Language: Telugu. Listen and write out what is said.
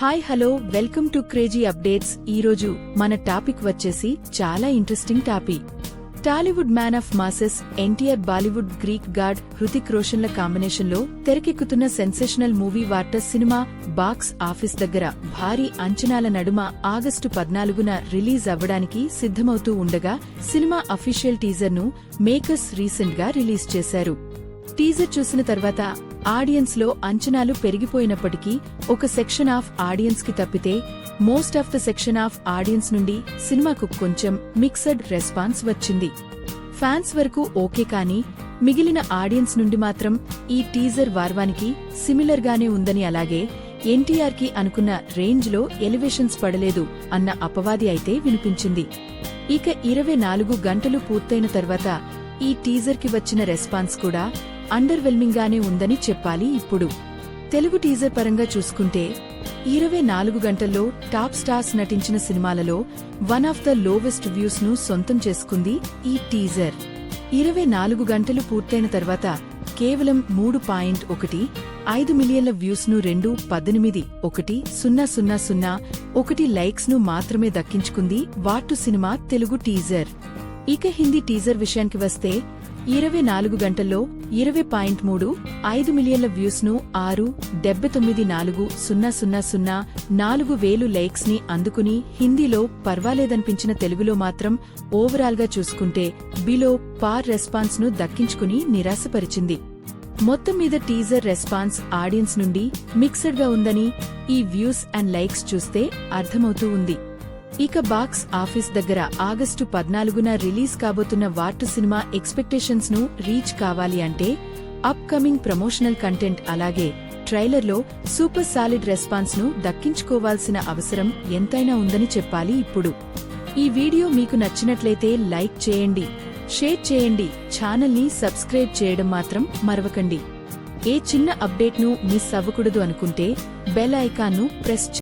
Hi hello welcome to crazy updates. ఈరోజు మన టాపిక్ వచ్చేసి చాలా interesting topic. Tollywood man of masses NTR Bollywood Greek god Hrithik రోషన్ల కాంబినేషన్లో తెరకెక్కుతున్న sensational movie వార్టర్ cinema box office దగ్గర భారీ అంచనాల నడుమ ఆగస్టు పద్నాలుగున రిలీజ్ అవ్వడానికి సిద్ధమవుతూ ఉండగా సినిమా అఫీషియల్ టీజర్ను మేకర్స్ రీసెంట్గా రిలీజ్ చేశారు. టీజర్ చూసిన తర్వాత ఆడియన్స్లో అంచనాలు పెరిగిపోయినప్పటికీ ఒక సెక్షన్ ఆఫ్ ఆడియన్స్కి తప్పితే most of the section of audiences నుండి సినిమాకు కొంచెం మిక్సడ్ రెస్పాన్స్ వచ్చింది. ఫ్యాన్స్ వరకు ఓకే కానీ మిగిలిన ఆడియన్స్ నుండి మాత్రం ఈ టీజర్ వార్వానికి సిమిలర్ గానే ఉందని అలాగే ఎన్టీఆర్కి అనుకున్న రేంజ్లో ఎలివేషన్స్ పడలేదు అన్న అపవాది అయితే వినిపించింది. ఇక ఇరవై నాలుగు గంటలు పూర్తయిన తర్వాత ఈ టీజర్కి వచ్చిన రెస్పాన్స్ కూడా అండర్ వెల్మింగ్ గానే ఉందని చెప్పాలి ఇప్పుడు. తెలుగు టీజర్ పరంగా చూసుకుంటే ఇరవై నాలుగు గంటల్లో టాప్ స్టార్స్ నటించిన సినిమాలలో వన్ ఆఫ్ ద లోవెస్ట్ వ్యూస్ను సొంతం చేసుకుంది ఈ టీజర్. ఇరవై నాలుగు గంటలు పూర్తయిన తర్వాత కేవలం మూడు పాయింట్ ఒకటి ఐదు మిలియన్ల వ్యూస్ను రెండు పద్దెనిమిది ఒకటి సున్నా సున్నా సున్నా ఒకటి లైక్స్ను మాత్రమే దక్కించుకుంది వాటు సినిమా తెలుగు టీజర్. ఇక హిందీ టీజర్ విషయానికి వస్తే ఇరవై నాలుగు గంటల్లో ఇరవై పాయింట్ మూడు ఐదు మిలియన్ల వ్యూస్ను ఆరు డెబ్బై తొమ్మిది నాలుగు సున్నా సున్నా సున్నా నాలుగు వేలు లైక్స్ని అందుకుని హిందీలో పర్వాలేదనిపించిన తెలుగులో మాత్రం ఓవరాల్గా చూసుకుంటే బిలో పార్ రెస్పాన్స్ను దక్కించుకుని నిరాశపరిచింది. మొత్తం మీద టీజర్ రెస్పాన్స్ ఆడియన్స్ నుండి మిక్స్డ్గా ఉందని ఈ వ్యూస్ అండ్ లైక్స్ చూస్తే అర్థమవుతూ ఉంది. ఇక బాక్స్ ఆఫీస్ దగ్గర ఆగస్టు పద్నాలుగున రిలీజ్ కాబోతున్న వార్టు సినిమా ఎక్స్పెక్టేషన్స్ను రీచ్ కావాలి అంటే అప్ కమింగ్ ప్రమోషనల్ కంటెంట్ అలాగే ట్రైలర్లో సూపర్ సాలిడ్ రెస్పాన్స్ను దక్కించుకోవాల్సిన అవసరం ఎంతైనా ఉందని చెప్పాలి ఇప్పుడు. ఈ వీడియో మీకు నచ్చినట్లయితే లైక్ చేయండి షేర్ చేయండి ఛానల్ని సబ్స్క్రైబ్ చేయడం మాత్రం మరవకండి. ఏ చిన్న అప్డేట్ను మిస్ అవ్వకూడదు అనుకుంటే బెల్ ఐకాన్ను ప్రెస్